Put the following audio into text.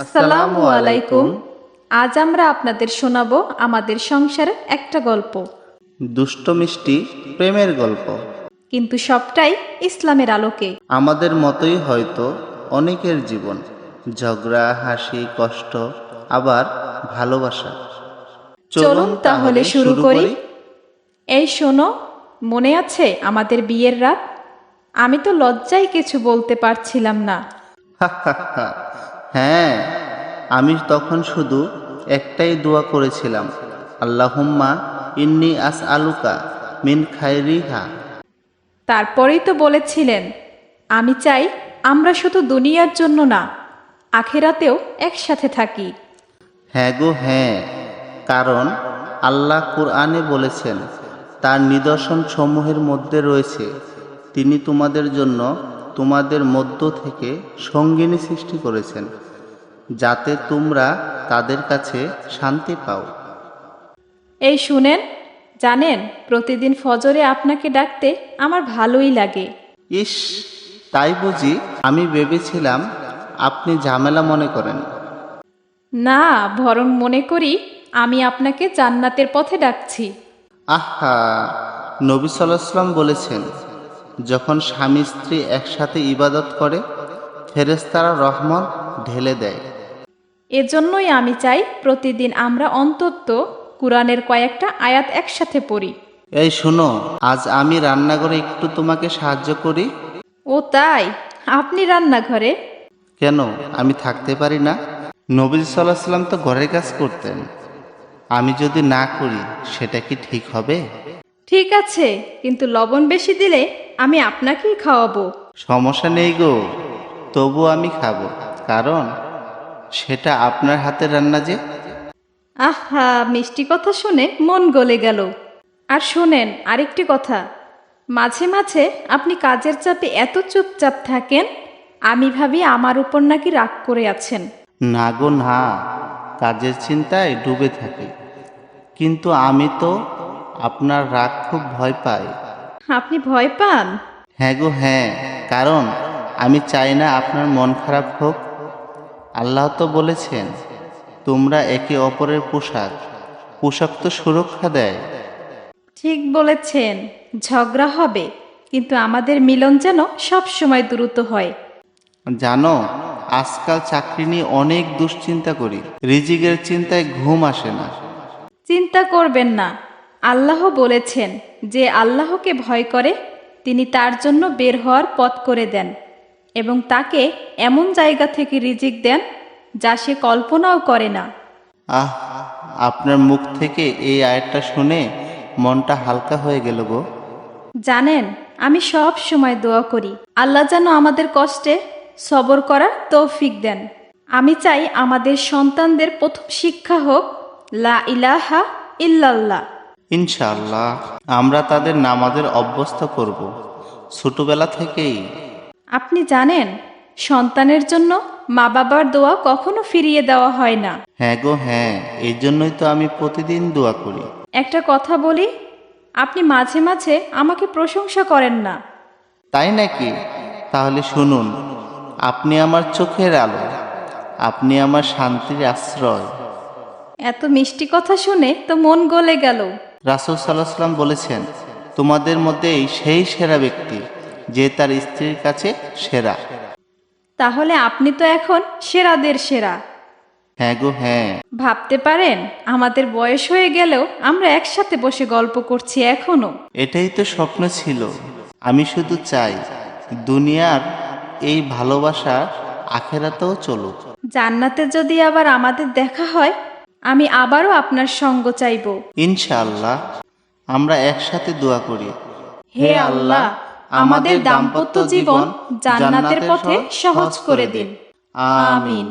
আসসালামু আলাইকুম। আজ আমরা আপনাদের শোনাবো আমাদের সংসারের একটা গল্প। দুষ্ট মিষ্টি প্রেমের গল্প। কিন্তু সবটাই ইসলামের আলোকে। আমাদের মতোই হয়তো অনেকের জীবন। ঝগড়া হাসি কষ্ট আবার ভালোবাসা। চলুন তাহলে শুরু করি। এই শোনো মনে আছে আমাদের বিয়ের রাত? আমি তো লজ্জায় কিছু বলতে পারছিলাম না। হ্যাঁ আমি তখন শুধু একটাই দোয়া করেছিলাম। আল্লাহুম্মা ইন্নি আস আলুকা মিন খাইরিহা তারপরেই তো বলেছিলেন আমি চাই আমরা শুধু দুনিয়ার জন্য না আখেরাতেও একসাথে থাকি। হ্যাঁ গো হ্যাঁ কারণ আল্লাহ কুরআনে বলেছেন তার নিদর্শন সমূহের মধ্যে রয়েছে তিনি তোমাদের জন্য তোমাদের মধ্য থেকে সঙ্গিনী সৃষ্টি করেছেন যাতে তোমরা তাদের কাছে শান্তি পাও। এই শুনেন জানেন প্রতিদিন ফজরে আপনাকে ডাকতে আমার ভালোই লাগে। ইস তাই বুঝি আমি ভেবেছিলাম আপনি ঝামেলা মনে করেন। না বরং মনে করি আমি আপনাকে জান্নাতের পথে ডাকছি। আহা নবী সাল্লাম বলেছেন যখন স্বামী স্ত্রী একসাথে ইবাদত করে ফেরেস্তারা রহমত ঢেলে দেয়। এজন্যই আমি চাই প্রতিদিন আমরা অন্তত কোরআনের কয়েকটা আয়াত একসাথে পড়ি। এই শোনো আজ আমি রান্নাঘরে একটু তোমাকে সাহায্য করি। ও তাই? আপনি রান্নাঘরে? কেন? আমি থাকতে পারি না। নবী সাল্লাহ সাল্লাম তো ঘরের কাজ করতেন। আমি যদি না করি সেটা কি ঠিক হবে? ঠিক আছে কিন্তু লবণ বেশি দিলে আমি আপনাকেই খাওয়াবো। সমস্যা নেই গো তবু আমি খাব। কারণ সেটা আপনার হাতের রান্না যে। আহা মিষ্টি কথা শুনে মন গলে গেল। আর শোনেন আরেকটি কথা। মাঝে মাঝে আপনি কাজের চাপে এত চুপচাপ থাকেন আমি ভাবি আমার উপর নাকি রাগ করে আছেন। না গো না। কাজের চিন্তায় ডুবে থাকি। কিন্তু আমি তো আপনার রাগ খুব ভয় পাই। আপনি ভয় পান? হ্যাঁ গো হ্যাঁ। কারণ আমি চাই না আপনার মন খারাপ হোক। আল্লাহ তো বলেছেন তোমরা একে অপরের পোশাক পোশাক তো সুরক্ষা দেয়। ঠিক বলেছেন ঝগড়া হবে কিন্তু আমাদের মিলন যেন সব সময় দ্রুত হয়। জানো আজকাল চাকরি নিয়ে অনেক দুশ্চিন্তা করি রিজিকের চিন্তায় ঘুম আসে না। চিন্তা করবেন না আল্লাহ বলেছেন যে আল্লাহকে ভয় করে তিনি তার জন্য বের হওয়ার পথ করে দেন এবং তাকে এমন জায়গা থেকে রিজিক দেন যা সে কল্পনাও করে না। আহ আপনার মুখ থেকে এই আয়টা শুনে মনটা হালকা হয়ে গেল গো। জানেন আমি সব সময় দোয়া করি। আল্লাহ যেন আমাদের কষ্টে সবর করার তৌফিক দেন। আমি চাই আমাদের সন্তানদের প্রথম শিক্ষা হোক লা ইলাহা ইল্লাল্লাহ। ইনশাআল্লাহ আমরা তাদের নামাজের অভ্যস্ত করব। ছোটবেলা থেকেই। আপনি জানেন সন্তানের জন্য মা বাবার দোয়া কখনো ফিরিয়ে দেওয়া হয় না। হ্যাঁ গো হ্যাঁ এই জন্যই তো আমি প্রতিদিন দোয়া করি। একটা কথা বলি আপনি মাঝে মাঝে আমাকে প্রশংসা করেন না। তাই নাকি? তাহলে শুনুন আপনি আমার চোখের আলো আপনি আমার শান্তির আশ্রয়। এত মিষ্টি কথা শুনে তো মন গলে গেল। রাসুল সাল্লাহ সাল্লাম বলেছেন তোমাদের মধ্যেই সেই সেরা ব্যক্তি যে তার স্ত্রীর কাছে সেরা। তাহলে আপনি তো এখন সেরাদের সেরা। হ্যাঁ গো হ্যাঁ। ভাবতে পারেন আমাদের বয়স হয়ে গেলেও আমরা একসাথে বসে গল্প করছি এখনও। এটাই তো স্বপ্ন ছিল। আমি শুধু চাই দুনিয়ার এই ভালোবাসা আখেরাতেও চলুক। জান্নাতে যদি আবার আমাদের দেখা হয় আমি আবারও আপনার সঙ্গ চাইব। ইনশাআল্লাহ আমরা একসাথে দোয়া করি। হে আল্লাহ আমাদের দাম্পত্য জীবন জান্নাতের পথে সহজ করে দিন। আমিন।